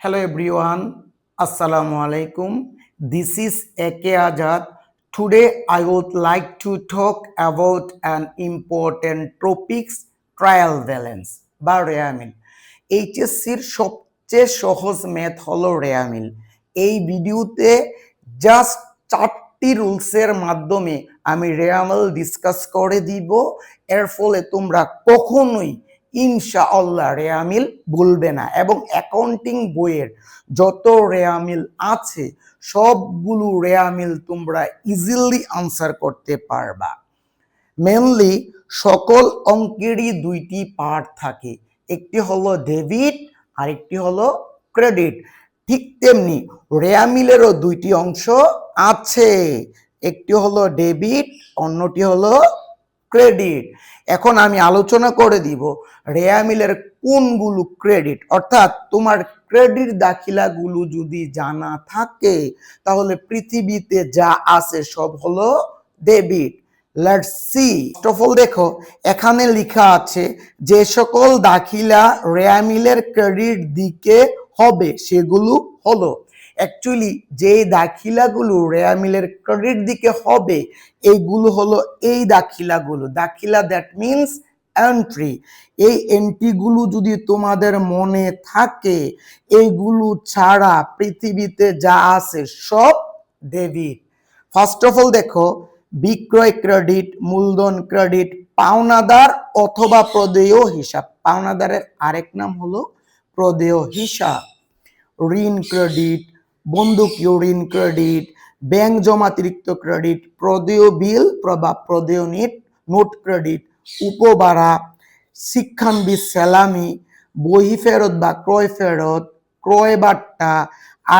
Hello everyone, Assalamu alaikum. This is A.K. Azad. Today I would like to talk about an important topics trial balance বা রেয়ামিল এইচএসসির সবচেয়ে সহজ math হলো রেয়ামিল এই ভিডিওতে জাস্ট চারটি রুলসের মাধ্যমে আমি রেয়ামিল ডিসকাস করে দিব এর ফলে তোমরা কখনোই ইনশাআল্লাহ রেয়ামিল ভুলবে না এবং অ্যাকাউন্টিং বইয়ের যত রেয়ামিল আছে, সবগুলো রেয়ামিল তোমরা ইজিলি আনসার করতে পারবা। মেনলি সকল অঙ্কেরই দুইটি পার্ট থাকে। একটি হলো ডেবিট আর একটি হলো ক্রেডিট ঠিক তেমনি রেয়ামিলেরও দুইটি অংশ আছে। একটি হলো ডেবিট অন্যটি হলো ক্রেডিট এখন আমি আলোচনা করে দিব রেয়ামিলের কোনগুলো ক্রেডিট অর্থাৎ তোমার ক্রেডিট দাখিলাগুলো যদি জানা থাকে, তাহলে পৃথিবীতে যা আছে সব হলো ডেবিট সি অল দেখো, এখানে লেখা আছে, যে সকল দাখিলা রেয়ামিলের ক্রেডিট দিকে হবে, সেগুলো হলো অ্যাকচুয়ালি যে দাখিলাগুলো রেয়ামিলের ক্রেডিট দিকে হবে, এইগুলো হলো এই দাখিলাগুলো। দাখিলা দ্যাট মিনস এন্ট্রি এই এন্ট্রিগুলো যদি তোমাদের মনে থাকে, এইগুলো ছাড়া পৃথিবীতে যা আছে সব ডেবিট ফার্স্ট অফ অল দেখো, বিক্রয় ক্রেডিট মূলধন ক্রেডিট পাওনাদার অথবা প্রদেয় হিসাব। পাওনাদারের আরেক নাম হলো প্রদেয় হিসাব। ঋণ ক্রেডিট বন্দুকীয় ঋণ ক্রেডিট, ব্যাংক জমাতিরিক্ত ক্রেডিট, প্রদেয় বিল বা প্রদেয় নেট, নোট ক্রেডিট উপবাড়া শিক্ষানবি সেলামি, বহি ফেরত বা ক্রয় ফেরত, ক্রয় বার্তা,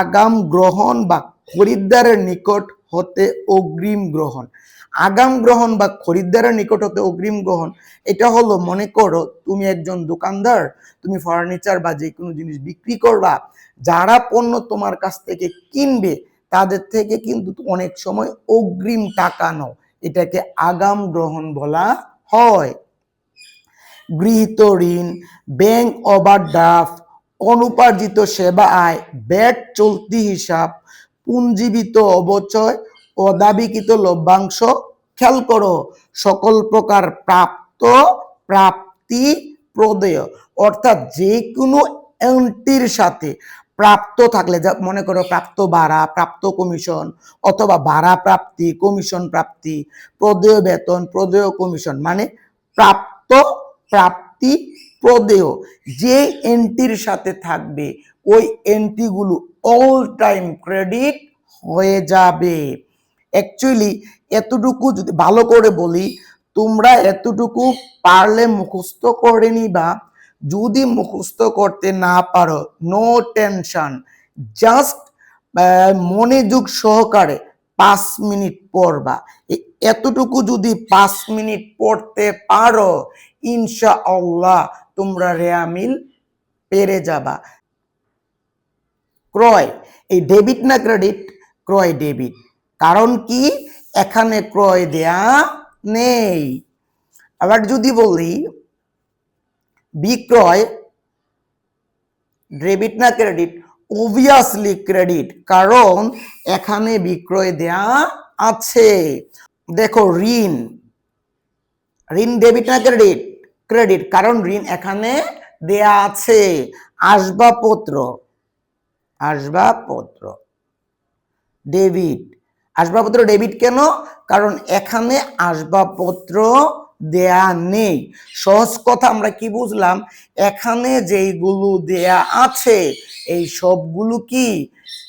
আগাম গ্রহণ বা খরিদ্দারের নিকট হতে অগ্রিম গ্রহণ। আগাম গ্রহণ বা খরিদ্দারের নিকট হতে অগ্রিম গ্রহণ, এটা হলো মনে করো তুমি একজন দোকানদার, তুমি ফার্নিচার বা যে কোনো জিনিস বিক্রি করবা যারা পণ্য তোমার কাছ থেকে কিনবে, তাদের থেকে কিন্তু অনেক সময় অগ্রিম টাকা নাও। এটাকে আগাম গ্রহণ বলা হয়। গৃহীত ঋণ ব্যাংক ওভারড্রাফট অনুপার্জিত সেবা আয়, ব্যাট চলতি হিসাব পুঞ্জীবিত অবচয়, অদাবিকৃত লভ্যাংশ, খেয়াল করো, সকল প্রকার প্রাপ্ত প্রাপ্তি প্রদেয়। অর্থাৎ যে কোনো এন্ট্রির সাথে প্রাপ্ত থাকলে মনে করো প্রাপ্ত ভাড়া, প্রাপ্ত কমিশন অথবা ভাড়া প্রাপ্তি কমিশন প্রাপ্তি, প্রদেয় বেতন, প্রদেয় কমিশন মানে প্রাপ্ত প্রাপ্তি, প্রদেয়, যে এন্ট্রির সাথে থাকবে, ওই এন্ট্রিগুলো অল টাইম ক্রেডিট হয়ে যাবে। অ্যাকচুয়ালি এতটুকু যদি ভালো করে বলি, তোমরা এতটুকু পারলে মুখস্থ করে নিবা যদি মুখস্থ করতে না পারো নো টেনশন জাস্ট মনোযোগ সহকারে পাঁচ মিনিট পড়বা। এতটুকু যদি পাঁচ মিনিট পড়তে পারো ইনশা আল্লাহ তোমরা রেয়ামিল পেরে যাবা। ক্রয়, এই ডেবিট না ক্রেডিট ক্রয় ডেবিট কারণ কি? এখানে ক্রয় দেয়া নেই। আবার যদি বলি বিক্রয় ডেবিট না ক্রেডিট অবভিয়াসলি ক্রেডিট কারণ এখানে বিক্রয় দেয়া আছে। দেখো, ঋণ ঋণ ডেবিট না ক্রেডিট ক্রেডিট কারণ ঋণ এখানে দেয়া আছে। আসবাবপত্র আসবাবপত্র ডেবিট আসবাবপত্র ডেবিট কেন? কারণ এখানে আসবাবপত্র দেয়া নেই। সহজ কথা আমরা কি বুঝলাম? এখানে যেইগুলো দেয়া আছে, এই সবগুলো কি?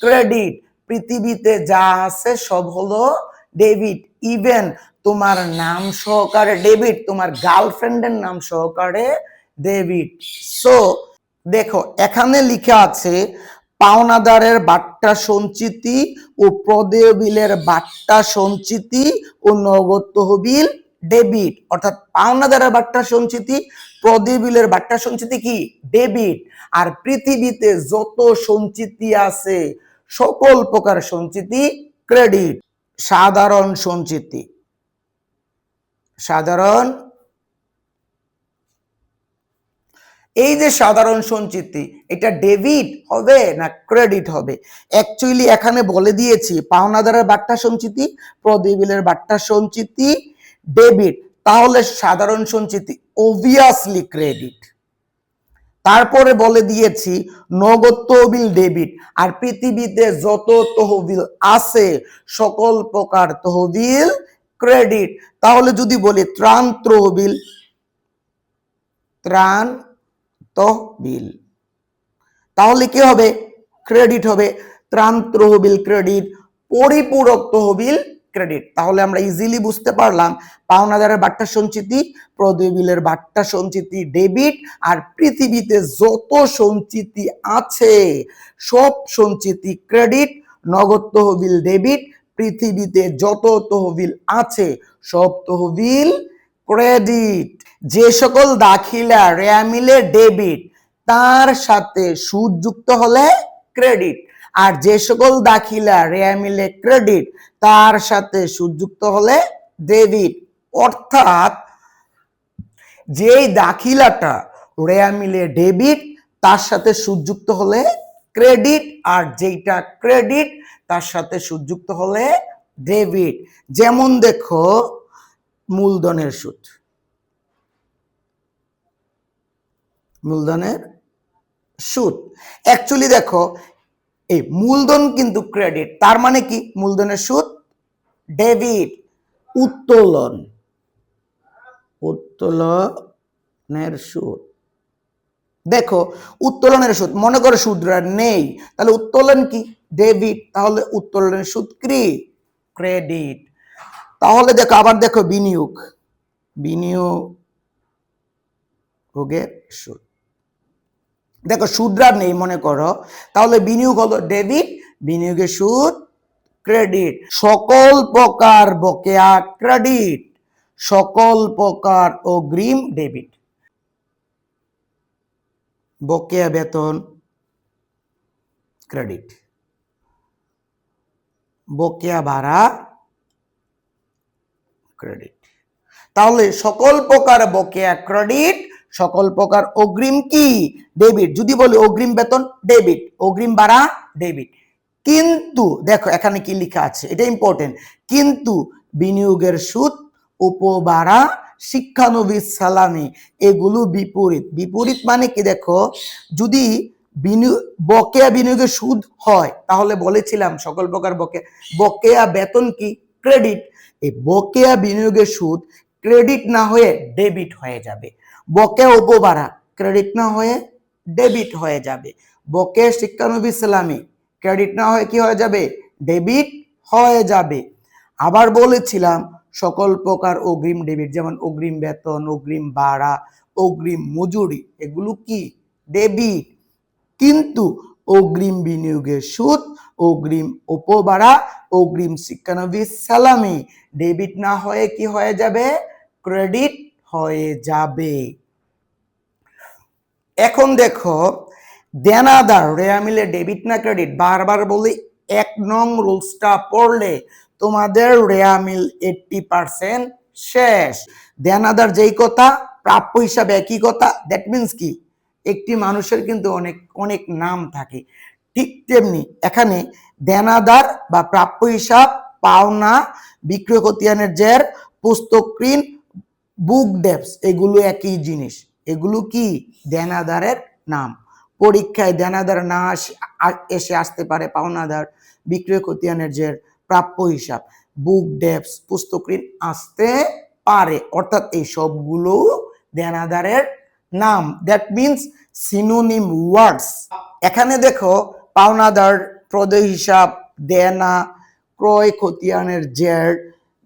ক্রেডিট। পৃথিবীতে যা আছে সব হলো ডেবিট। ইভেন তোমার নাম সহকারে ডেবিট, তোমার গার্লফ্রেন্ডের নাম সহকারে ডেবিট। সো, দেখো, এখানে লেখা আছে, পাওনাদারের বাট্টা সঞ্চিতি ও প্রদেয় বিলের বাট্টা সঞ্চিতি ও নগদ তহবিল ডেবিট, অর্থাৎ পাওনাদারের বাট্টা সঞ্চিতি প্রদেয় বিলের বাট্টা সঞ্চিতি কি? ডেবিট। আর পৃথিবীতে যত সঞ্চিতি আছে, সকল প্রকার সঞ্চিতি ক্রেডিট, সাধারণ সঞ্চিতি। সাধারণ, এই যে সাধারণ সঞ্চিতি, এটা ডেবিট হবে না ক্রেডিট হবে? অ্যাকচুয়ালি এখানে বলে দিয়েছি, পাওনাদারের বাট্টা সঞ্চিতি প্রদীবিলের বাট্টা সঞ্চিতি ডেবিট তাহলে সাধারণ সঞ্চিতি অবভিয়াসলি ক্রেডিট তারপরে বলে দিয়েছি, নগদ তহবিল ডেবিট আর পৃথিবীতে যত তহবিল আছে, সকল প্রকার তহবিল ক্রেডিট তাহলে যদি বলি, ত্রাণ তহবিল ত্রাণ তহবিল, তাহলে কি হবে? ক্রেডিট হবে। ত্রাণ তহবিল ক্রেডিট পরিপূরক তহবিল ক্রেডিট তাহলে আমরা ইজিলি বুঝতে পারলাম পাওনাদারের বাট্টা সঞ্চিতি প্রদবিলের বাট্টা সঞ্চিতি ডেবিট আর পৃথিবীতে যত সঞ্চিতি আছে, সব সঞ্চিতি ক্রেডিট নগদ তহবিল ডেবিট পৃথিবীতে যত তহবিল আছে, সব তহবিল ক্রেডিট যে সকল দাখিলা রেয়ামিলে ডেবিট তার সাথে সুদ যুক্ত হলে ক্রেডিট আর যে সকল দাখিলা রেয়া মিলে ক্রেডিট, তার সাথে সুদ যুক্ত হলে ডেবিট। অর্থাৎ যেই দাখিলাটা রেয়া মিলে ডেবিট, তার সাথে সুদ যুক্ত হলে ক্রেডিট, আর যেইটা ক্রেডিট, তার সাথে সুদ যুক্ত হলে ডেবিট। যেমন দেখো, মূলধনের সুদ। মূলধনের সুদ। অ্যাকচুয়ালি দেখো এই মূলধন কিন্তু ক্রেডিট তার মানে কি? মূলধনের সুদ ডেবিট উত্তোলন। উত্তোলনের সুদ। দেখো, উত্তোলনের সুদ, মনে করো সুদরা নেই, তাহলে উত্তোলন কি? ডেবিট তাহলে উত্তোলনের সুদ ক্রি ক্রেডিট তাহলে দেখো, আবার দেখো বিনিয়োগ। বিনিয়োগের সুদ। দেখো সুদরা নেই, মনে করো। তাহলে বিনিয়োগ হলো ডেবিট বিনিয়োগের সুদ, ক্রেডিট। সকল প্রকার বকেয়া ক্রেডিট, সকল প্রকার অগ্রিম ডেবিট। বকেয়া বেতন, ক্রেডিট। বকেয়া ভাড়া, ক্রেডিট। তাহলে সকল প্রকার বকেয়া ক্রেডিট সকল প্রকার অগ্রিম কি? ডেবিট। যদি বলি অগ্রিম বেতন, ডেবিট। অগ্রিম ভাড়া, ডেবিট। কিন্তু, দেখো, এখানে কি লেখা আছে? এটা ইম্পর্টেন্ট কিন্তু বিনিয়োগের সুদ উপবাড়া শিক্ষানবিস সালামি, এগুলো বিপরীত। বিপরীত মানে কি দেখো? যদি বকেয়া বিনিয়োগের সুদ হয়, তাহলে বলেছিলাম সকল প্রকার বকেয়া বকেয়া বেতন কি? ক্রেডিট। এই বকেয়া বিনিয়োগের সুদ ক্রেডিট না হয়ে ডেবিট হয়ে যাবে। বকেয়া উপবাড়া ক্রেডিট না হয়ে ডেবিট হয়ে যাবে। বকে শিক্ষানবী ইসলামী। ক্রেডিট না হয়ে কি হয়ে যাবে? ডেবিট হয়ে যাবে। আবার বলেছিলাম, সকল প্রকার অগ্রিম ডেবিট যেমন অগ্রিম বেতন, অগ্রিম ভাড়া, অগ্রিম মজুরি, এগুলো কি? ডেবিট কিন্তু অগ্রিম বিনিয়োগের সুদ, অগ্রিম উপভাড়া, অগ্রিম শিক্ষানবী সালামি ডেবিট না হয়ে কি হয়ে যাবে? ক্রেডিট হয়ে যাবে। এখন দেখো দেনাদার রেয়া মিলে ডেবিট না ক্রেডিট, বারবার বলি এক নং রুলসটা পড়লে তোমাদের রেয়া মিল এইটটি পার্সেন্ট শেষ। দেনাদার যেই কথা, প্রাপ্য হিসাবে একই কথা দ্যাট মিনস কি? একটি মানুষের কিন্তু অনেক অনেক নাম থাকে। ঠিক তেমনি এখানে দেনাদার বা প্রাপ্য হিসাব, পাওনা বিক্রয় খতিয়ানের জের, পুস্তক ঋণ বুক ডেপস এগুলো একই জিনিস। এগুলো কি? দেনাদারের নাম। পরীক্ষায় দেনাদার না এসে আসতে পারে পাওনাদার, বিক্রয় খতিয়ানের জের প্রাপ্য হিসাব। বুক ডেপস পুস্তক ঋণ আসতে পারে। অর্থাৎ এই সবগুলো দেনাদারের নাম। দ্যাট মিনস সিনোনিম ওয়ার্ডস এখানে দেখো, পাওনাদার, প্রদেয় হিসাব, দেনা, ক্রয় খতিয়ানের জের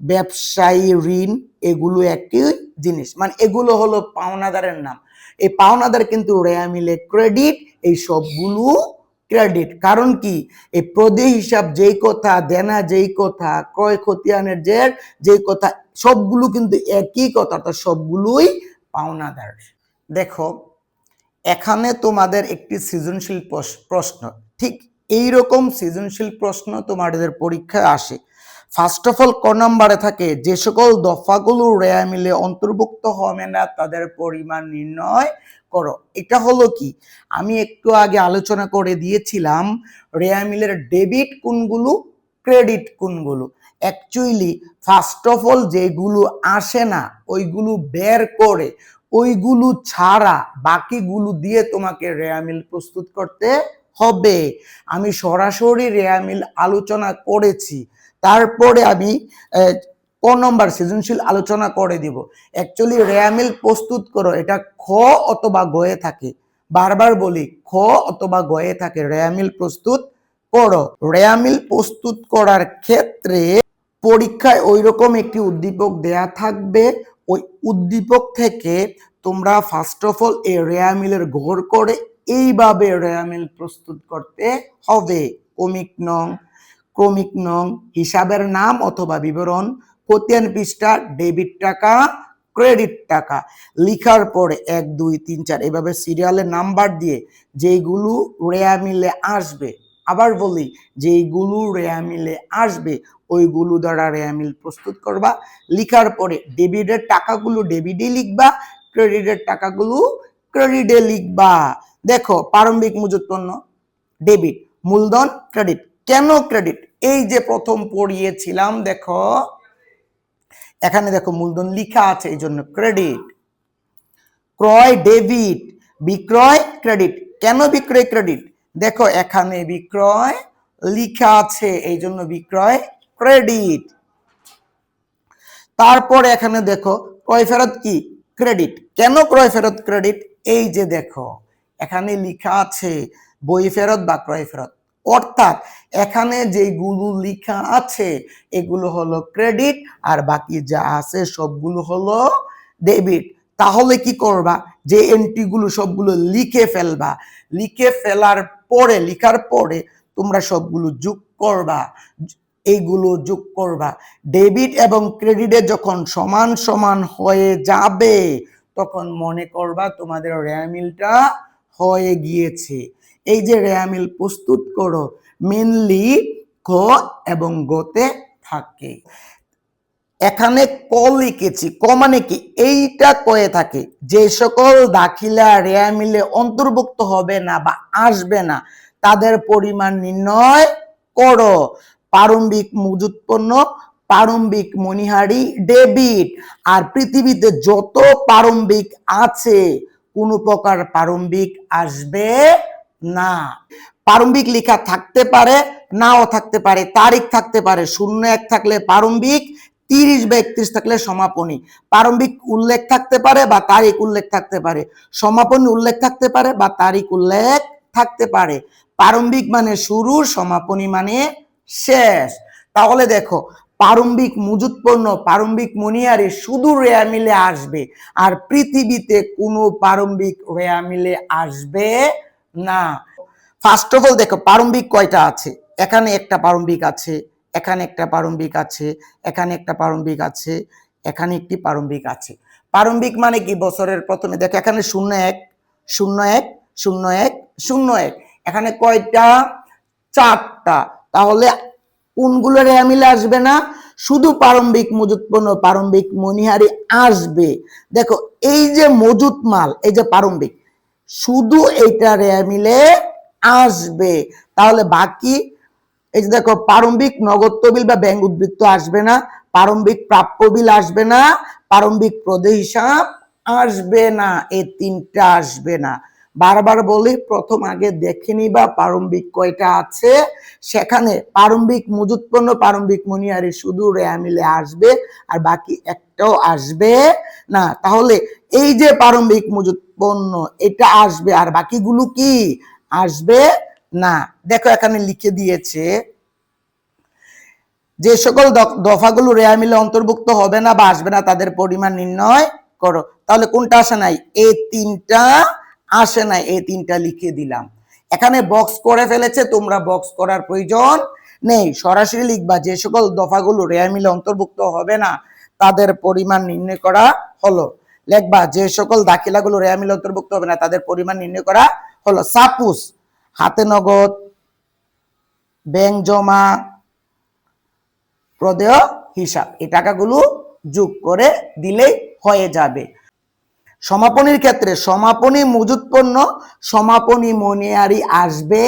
ব্যবসায়ী ঋণ, এগুলো একই জিনিস। মানে এগুলো হলো পাওনাদারের নাম। এই পাওনাদার কিন্তু রেয়া মিলে ক্রেডিট, এই সবগুলো ক্রেডিট। কারণ কি? এই প্রদেয় হিসাব যেই কথা, দেনা যেই কথা, ক্রয় খতিয়ানের জের যেই কথা, সবগুলো কিন্তু একই কথা, অর্থাৎ সবগুলোই পাওনাদার। দেখো, এখানে তোমাদের একটি সৃজনশীল প্রশ- প্রশ্ন। ঠিক এই রকম সৃজনশীল প্রশ্ন তোমাদের পরীক্ষায় আসে। ফার্স্ট অফ অল ক নম্বরে থাকে, যে সকল দফাগুলো রেয়া মিলে অন্তর্ভুক্ত হবে না, তাদের পরিমাণ নির্ণয় করো। এটা হলো কি? আমি একটু আগে আলোচনা করে দিয়েছিলাম, রেয়া মিলের ডেবিট কোনগুলো, ক্রেডিট কোনগুলো। অ্যাকচুয়ালি ফার্স্ট অফ অল যেগুলো আসে না, ওইগুলো বের করে, ওইগুলো ছাড়া বাকিগুলো দিয়ে তোমাকে রেয়া মিল প্রস্তুত করতে হবে। আমি সরাসরি রেয়া মিল আলোচনা করেছি। তারপরে আমি ক নম্বর সৃজনশীল আলোচনা করে দিব। অ্যাকচুয়ালি রেয়ামিল প্রস্তুত করো, এটা খ অথবা গয়ে থাকে। বারবার বলি, খ অথবা গয়ে থাকে, রেয়ামিল প্রস্তুত করো। রেয়ামিল প্রস্তুত করার ক্ষেত্রে পরীক্ষায় ওই রকম একটি উদ্দীপক দেয়া থাকবে। ওই উদ্দীপক থেকে তোমরা ফার্স্ট অফ অল এই রেয়ামিলের ঘোর করে এইভাবে রেয়ামিল প্রস্তুত করতে হবে। কমিক নং ক্রমিক নং, হিসাবের নাম অথবা বিবরণ কোতিয়ান পৃষ্ঠা, ডেবিট টাকা, ক্রেডিট টাকা। লিখার পরে এক, দুই, তিন, চার, এভাবে সিরিয়ালের নাম্বার দিয়ে যেইগুলো রেয়া মিলে আসবে, আবার বলি যেইগুলো রেয়া মিলে আসবে, ওইগুলো দ্বারা রেয়া মিল প্রস্তুত করবা। লিখার পরে ডেবিটের টাকাগুলো ডেবিটে লিখবা ক্রেডিটের টাকাগুলো ক্রেডিটে লিখবা। দেখো, প্রারম্ভিক মজুত পণ্য ডেবিট মূলধন ক্রেডিট কেন ক্রেডিট এই যে প্রথম পড়িয়েছিলাম, দেখো, এখানে দেখো মূলধন লিখা আছে, এই জন্য ক্রেডিট ক্রয় ডেবিট বিক্রয় ক্রেডিট কেন বিক্রয় ক্রেডিট দেখো, এখানে বিক্রয় লিখা আছে, এই জন্য বিক্রয় ক্রেডিট তারপরে এখানে দেখো, ক্রয় ফেরত কি? ক্রেডিট কেন ক্রয় ফেরত ক্রেডিট এই যে দেখো, এখানে লিখা আছে, বই ফেরত বা ক্রয় ফেরত। অর্থাৎ এখানে যেগুলো লিখা আছে, এগুলো হলো ক্রেডিট আর বাকি যা আছে সবগুলো হলো ডেবিট তাহলে কি করবা? যে এন্ট্রিগুলো সবগুলো লিখে ফেলবা। লিখে ফেলার পরে, লিখার পরে তোমরা সবগুলো যোগ করবা। এইগুলো যোগ করবা। ডেবিট এবং ক্রেডিটে যখন সমান সমান হয়ে যাবে, তখন মনে করবা তোমাদের র্যামিলটা হয়ে গিয়েছে। এই যে রেয়ামিল প্রস্তুত করো মেনলি ক এবং গতে থাকে। এখানে ক লিখেছি, ক মানে কি? এইটা কয়ে থাকে, যে সকল দাখিলা রেয়ামিলে অন্তর্ভুক্ত হবে না বা আসবে না, তাদের পরিমাণ নির্ণয় করো। প্রারম্ভিক মজুত পণ্য প্রারম্ভিক মনিহারি ডেবিট, আর পৃথিবীতে যত প্রারম্ভিক আছে, কোনো প্রকার প্রারম্ভিক আসবে না। প্রারম্ভিক লেখা থাকতে পারে, নাও থাকতে পারে, তারিখ থাকতে পারে, শূন্য এক থাকলে প্রারম্ভিক, তিরিশ বা একত্রিশ থাকলে সমাপনী। প্রারম্ভিক উল্লেখ থাকতে পারে বা তারিখ উল্লেখ থাকতে পারে। সমাপনী উল্লেখ থাকতে পারে বা তারিখ উল্লেখ থাকতে পারে। প্রারম্ভিক মানে শুরু, সমাপনী মানে শেষ। তাহলে দেখো, প্রারম্ভিক মজুত পণ্য প্রারম্ভিক মনিয়ারে শুধু রেয়া মিলে আসবে। আর পৃথিবীতে কোনো প্রারম্ভিক রেয়া মিলে আসবে না। ফার্স্ট অফ অল দেখো, প্রারম্ভিক কয়টা আছে? এখানে একটা প্রারম্ভিক আছে, এখানে একটা প্রারম্ভিক আছে, এখানে একটা প্রারম্ভিক আছে, এখানে একটি প্রারম্ভিক আছে। প্রারম্ভিক মানে কি? বছরের প্রথমে, দেখো, এখানে শূন্য এক শূন্য এক শূন্য এক শূন্য এক। এখানে কয়টা? চারটা। তাহলে কোনগুলো রেয়া মিলে আসবে না? শুধু প্রারম্ভিক মজুত পণ্য প্রারম্ভিক মনিহারি আসবে। দেখো, এই যে মজুত মাল, এই যে প্রারম্ভিক শুধু এইটা রেয়া মিলে আসবে। তাহলে বাকি, এই যে দেখো, প্রারম্ভিক নগদ তহবিল বা ব্যাংক উদ্বৃত্ত আসবে না, প্রারম্ভিক প্রাপ্য বিল আসবে না, প্রারম্ভিক প্রদেয় হিসাব আসবে না এই তিনটা আসবে না। বারবার বলি, প্রথম আগে দেখে নিবা প্রারম্ভিক কয়টা আছে। সেখানে প্রারম্ভিক মজুত পণ্য, প্রারম্ভিক মনিয়ারি, শুধু রেয়া মিলে আসবে, আর বাকি একটাও আসবে না। তাহলে এই যে প্রারম্ভিক মজুত পণ্য, এটা আসবে। আর বাকিগুলো কি? আসবে না। দেখো এখানে লিখে দিয়েছে, যে সকল দফাগুলো রেয়া মিলে অন্তর্ভুক্ত হবে না বা আসবে না, তাদের পরিমাণ নির্ণয় করো। তাহলে কোনটা আসে নাই? এ তিনটা আসে নাই এই তিনটা লিখে দিলাম। এখানে বক্স করে ফেলেছে, তোমরা বক্স করার প্রয়োজন নেই। সরাসরি লিখবা, যে সকল দফাগুলো রেয়া মিলে অন্তর্ভুক্ত হবে না, তাদের পরিমাণ নির্ণয় করা হলো। লেখবা, যে সকল দাখিলাগুলো রেয়া মিলে অন্তর্ভুক্ত হবে না, তাদের পরিমাণ নির্ণয় করা হলো। সাপুস হাতে নগদ, ব্যাংক জমা প্রদেয় হিসাব, এই টাকাগুলো যোগ করে দিলেই হয়ে যাবে। সমাপনীর ক্ষেত্রে সমাপনী মজুত পণ্য সমাপনী মনিয়ারি আসবে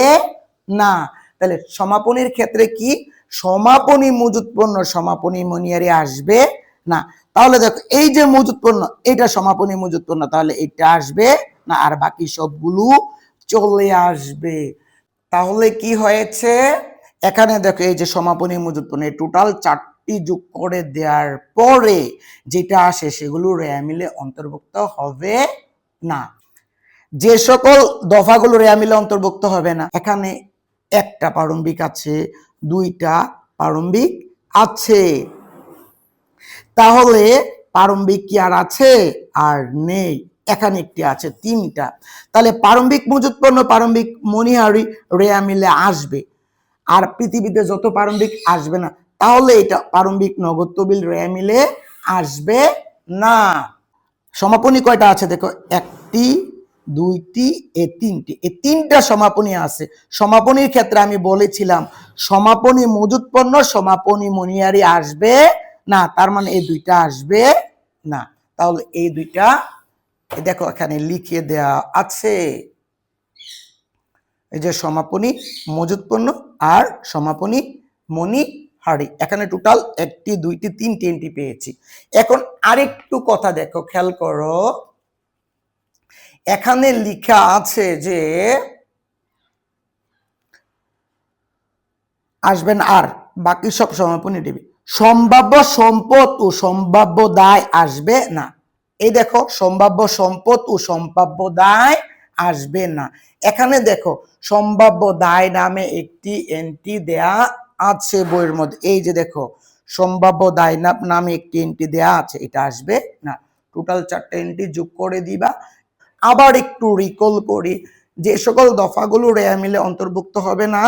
না। তাহলে সমাপনীর ক্ষেত্রে কি? সমাপনী মজুত পণ্য সমাপনী মনিয়ারি আসবে না, তাহলে দেখো, এই যে মজুত পণ্য এটা সমাপনী মজুত পণ্য, তাহলে এটা আসবে না, আর বাকি সবগুলো চলে আসবে। তাহলে কি হয়েছে? এখানে দেখো, এই যে সমাপনী মজুত পণ্য টোটাল চারটি যোগ করে দেওয়ার পরে যেটা আসে, সেগুলো রেয়ামিলে অন্তর্ভুক্ত হবে না। যে সকল দফাগুলো রেয়ামিলে অন্তর্ভুক্ত হবে না, এখানে একটা প্রারম্ভিক আছে, দুইটা প্রারম্ভিক আছে। তাহলে প্রারম্ভিক কি আর আছে? আর নেই। এখানে একটি আছে, তিনটা। তাহলে প্রারম্ভিক মজুত পণ্য প্রারম্ভিক মনিহারি রেয়া মিলে আসবে। আর পৃথিবীতে যত প্রারম্ভিক আসবে না, তাহলে এটা প্রারম্ভিক নগদ তবিল রেয়া মিলে আসবে না। সমাপনী কয়টা আছে দেখো? একটি, দুইটি, এ তিনটি। এ তিনটা সমাপনী আছে। সমাপনীর ক্ষেত্রে আমি বলেছিলাম, সমাপনী মজুত পণ্য সমাপনী মনিয়ারি আসবে না, তার মানে এই দুইটা আসবে না। তাহলে এই দুইটা দেখো এখানে লিখে দেয়া আছে। এই যে সমাপনী, মজুত পণ্য আর সমাপনী মনি হাড়ি। এখানে টোটাল একটি, দুইটি তিন তিনটি পেয়েছি। এখন আরেকটু কথা দেখো, খেয়াল করো। এখানে লিখা আছে যে, আসবেন আর, বাকি সব সমাপনী দেবে। সম্ভাব্য সম্পদ ও সম্ভাব্য দায় আসবে না। এই দেখো, সম্ভাব্য সম্পদ ও সম্ভাব্য দায় আসবে না। এখানে দেখো, সম্ভাব্য দায় নামে একটি এন্ট্রি দেয়া আছে বইয়ের মধ্যে। এই যে দেখো, সম্ভাব্য দায় নামে একটি এন্ট্রি দেয়া আছে, এটা আসবে না। টোটাল চারটে এন্ট্রি যোগ করে দিবা। আবার একটু রিকল করি, যে সকল দফাগুলো রেয়া মিলে অন্তর্ভুক্ত হবে না।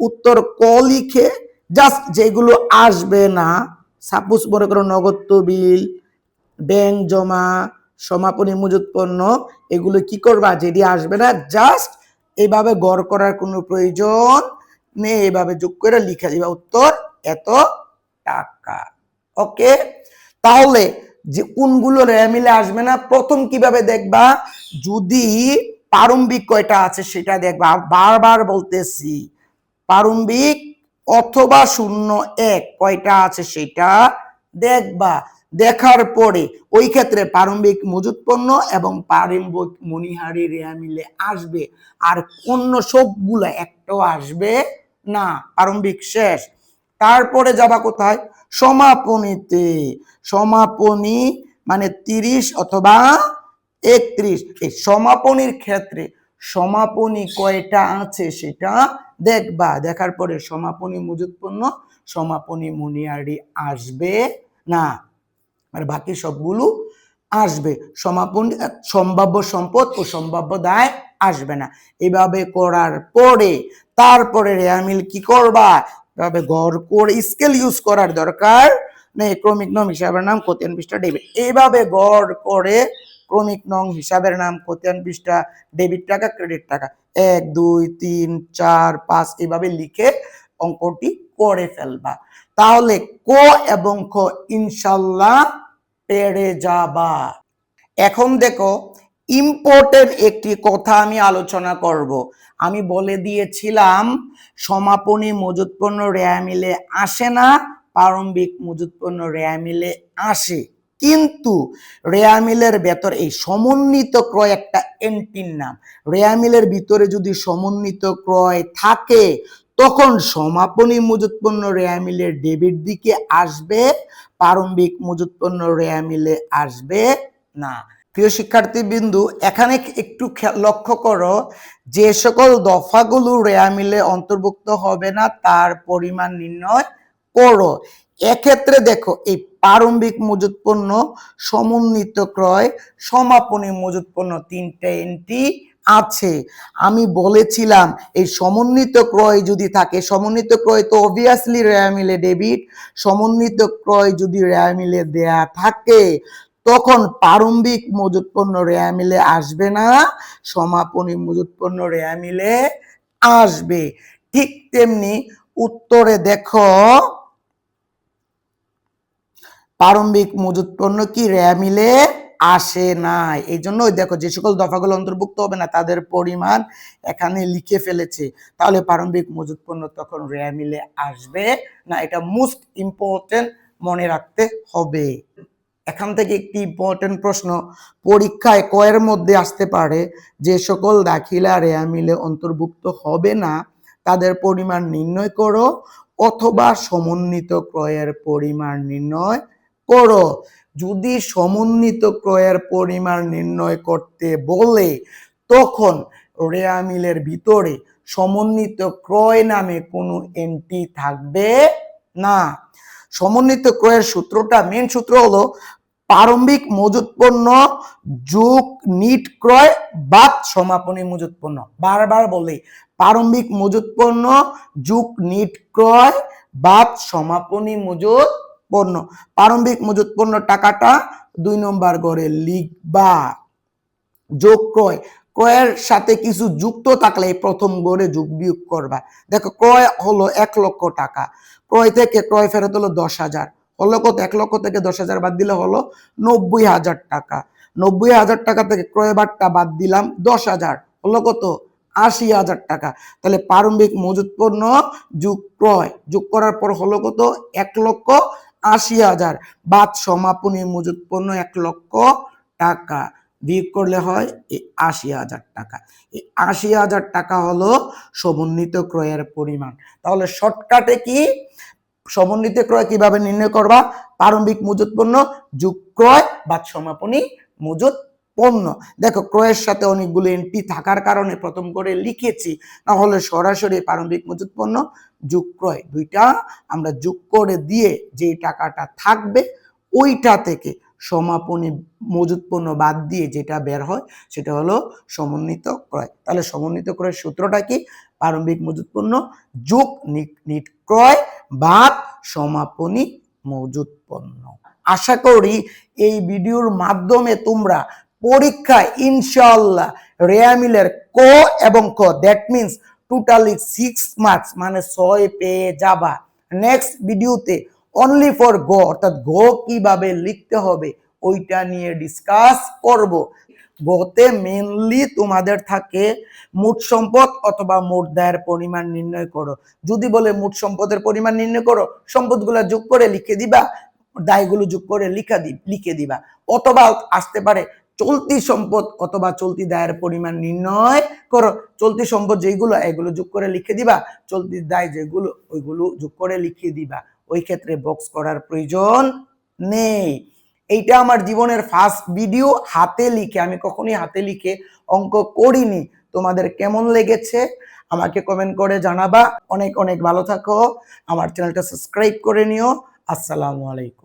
উত্তর ক লিখে জাস্ট যেগুলো আসবে না সাপোজ মনে করো নগদ তবিল ব্যাংক জমা, সমাপনী মজুত পণ্য, এগুলো কি করবা? যেটি আসবে না জাস্ট এইভাবে গড় করার কোনো প্রয়োজন নেই এইভাবে যোগ করে লিখে দিবা উত্তর, এত টাকা। ওকে তাহলে যে কোনগুলো রেমিলে আসবে না, প্রথম কীভাবে দেখবা? যদি প্রারম্ভিক কয়টা আছে সেটা দেখবা। বারবার বলতেছি, প্রারম্ভিক অথবা শূন্য এক, কয়টা আছে সেটা দেখবা। দেখার পরে ওই ক্ষেত্রে প্রারম্ভিক মজুত এবং প্রারম্ভিক মনিহারি রেয়া মিলে আসবে। আর অন্য সবগুলো একটাও আসবে না, প্রারম্ভিক শেষ। তারপরে যাবা কোথায়? সমাপনীতে। সমাপনী মানে তিরিশ অথবা একত্রিশ। এই সমাপনীর ক্ষেত্রে সমাপনী কয়টা আছে সেটা দেখবা দেখার পরে সমাপনী মজুত পণ্য সমাপনী মনিয়ারি আসবে না। আর বাকি সবগুলো আসবে। সমাপনী, সম্ভাব্য সম্পদ ও সম্ভাব্য দায় আসবে না। এভাবে করার পরে তারপরে রেয়ামিল কি করবা? এভাবে গড় করে স্কেল ইউজ করার দরকার নেই। ক্রমিক নং হিসাবের নাম কোতিয়ান পৃষ্ঠা ডেবিট। এইভাবে গড় করে ক্রমিক নং হিসাবের নাম কোতিয়ান পৃষ্ঠা ডেবিট টাকা ক্রেডিট টাকা। এক, দুই, তিন, চার, পাঁচ এভাবে লিখে অঙ্কটি করে ফেলবা। তাহলে ক এবং খ ইনশাল্লাহ পেরে যাবা। এখন দেখো ইম্পর্টেন্ট একটি কথা আমি আলোচনা করব। আমি বলে দিয়েছিলাম, সমাপনী মজুত পণ্য রেয়া মিলে আসে না, প্রারম্ভিক মজুত পণ্য রেয়া মিলে আসে। কিন্তু রেয়া মিলের ভেতর এই সমন্বিত ক্রয় একটা এন্টির নাম। রেয়া মিলের ভিতরে যদি সমন্বিত ক্রয় থাকে, তখন সমাপনী মজুত পণ্য রেয়া মিলের ডেবিট দিকে আসবে, প্রারম্ভিক মজুত পণ্য রেয়া মিলে আসবে না। প্রিয় শিক্ষার্থী বিন্দু এখানে একটু লক্ষ্য করো, যে সকল দফাগুলো রেয়া মিলে অন্তর্ভুক্ত হবে না, তার পরিমাণ নির্ণয় করো। এক্ষেত্রে দেখো, এই প্রারম্ভিক মজুত পণ্য সমন্বিত ক্রয়, সমাপনী মজুত পণ্য তিনটে এন্ট্রি আছে। আমি বলেছিলাম, এই সমন্বিত ক্রয় যদি থাকে, সমন্বিত ক্রয় তো অবভিয়াসলি রেয়া মিলে ডেবিট সমন্বিত ক্রয় যদি রেয়া মিলে দেয়া থাকে, তখন প্রারম্ভিক মজুত পণ্য রেয়া মিলে আসবে না, সমাপনী মজুত পণ্য রেয়া মিলে আসবে। ঠিক তেমনি উত্তরে দেখো প্রারম্ভিক মজুত পণ্য কি রেয়া মিলে আসে না এই জন্য দেখো, যে সকল দফাগুলো অন্তর্ভুক্ত হবে না, তাদের পরিমাণ এখানে লিখে ফেলেছে। তাহলে প্রারম্ভিক মজুত পণ্য তখন রেয়া মিলে আসবে না? এটা মোস্ট ইম্পর্টেন্ট মনে রাখতে হবে। এখান থেকে একটি ইম্পর্টেন্ট প্রশ্ন, পরীক্ষায় কয়ের মধ্যে আসতে পারে যে সকল দাখিলা রেয়া মিলে অন্তর্ভুক্ত হবে না, তাদের পরিমাণ নির্ণয় করো, অথবা সমন্বিত ক্রয়ের পরিমাণ নির্ণয় করো। যদি সমন্বিত ক্রয়ের পরিমাণ নির্ণয় করতে বলে, তখন রেয়া মিলের ভিতরে সমন্বিত ক্রয় নামে কোনো এন্ট্রি থাকবে না। সমন্বিত ক্রয়ের সূত্রটা মেন সূত্র হলো প্রারম্ভিক মজুত পণ্য যোগ, নিট ক্রয়, বাদ সমাপনী মজুত পণ্য বারবার বলি, প্রারম্ভিক মজুত পণ্য যোগ, নিট ক্রয়, বাদ সমাপনী মজুত পণ্য। প্রারম্ভিক মজুত পণ্য টাকাটা দুই নম্বর গড়ে লিখবা। যোগ ক্রয়। ক্রয়ের সাথে কিছু যুক্ত থাকলে প্রথম গড়ে যোগ বিয়োগ করবা। দেখো, ক্রয় হলো এক লক্ষ টাকা। ক্রয় থেকে ক্রয় ফেরত হলো দশ হাজার। হলো কত? এক লক্ষ থেকে দশ হাজার বাদ দিলে হলো নব্বই হাজার টাকা। নব্বই হাজার টাকা থেকে ক্রয় বারটা বাদ দিলাম দশ হাজার। হলো কত? আশি হাজার টাকা। তাহলে প্রারম্ভিক মজুত পণ্য যোগ ক্রয়। যোগ করার পর হলো কত? এক লক্ষ আশি হাজার। বাদ সমাপনী মজুত পণ্য এক লক্ষ টাকা। বিয়োগ করলে হয় এই আশি হাজার টাকা। এই আশি হাজার টাকা হলো সমন্বিত ক্রয়ের পরিমাণ। তাহলে শর্টকাটে কি? সমন্বিত ক্রয় কীভাবে নির্ণয় করবা? প্রারম্ভিক মজুত পণ্য, যুগ ক্রয় বা সমাপনী মজুত পণ্য। দেখো, ক্রয়ের সাথে অনেকগুলো এন্ট্রি থাকার কারণে প্রথম করে লিখেছি না হলে সরাসরি প্রারম্ভিক মজুত পণ্য, যোগ ক্রয়। দুইটা আমরা যোগ করে দিয়ে যে টাকাটা থাকবে, ওইটা থেকে সমাপনী মজুত পণ্য বাদ দিয়ে যেটা বের হয়, সেটা হলো সমন্বিত ক্রয়। তাহলে সমন্বিত ক্রয়ের সূত্রটা কি? প্রারম্ভিক মজুত পণ্য, যোগ নিট ক্রয় বাদ সমাপনী মজুত পণ্য। আশা করি এই ভিডিওর মাধ্যমে তোমরা পরীক্ষায় ইনশাল্লাহ রেয়ামিলের ক এবং ক that means totally six marks মানে ছয় পেয়ে যাবা। নেক্সট ভিডিওতে অনলি ফর গ, অর্থাৎ গ কীভাবে লিখতে হবে, ওইটা নিয়ে ডিসকাস করব। গতে মেনলি তোমাদের থাকে মোট সম্পদ অথবা মোট দায়ের পরিমাণ নির্ণয় করো। যদি বলে মোট সম্পদের পরিমাণ নির্ণয় করো, সম্পদগুলো যোগ করে লিখে দিবা, দায়গুলো যোগ করে লিখা দি, লিখে দিবা। অথবা আসতে পারে চলতি সম্পদ অথবা চলতি দায়ের পরিমাণ নির্ণয় করো। চলতি সম্পদ যেগুলো এগুলো যোগ করে লিখে দিবা। চলতি দায় যেগুলো, ওইগুলো যোগ করে লিখে দিবা। ওই ক্ষেত্রে বক্স করার প্রয়োজন নেই। এইটা আমার জীবনের ফার্স্ট ভিডিও হাতে লিখে, আমি কখনই হাতে লিখে অঙ্ক করিনি। তোমাদের কেমন লেগেছে? আমাকে কমেন্ট করে জানাবা। অনেক অনেক ভালো থাকো। আমার চ্যানেলটা সাবস্ক্রাইব করে নিও। আসসালামু আলাইকুম।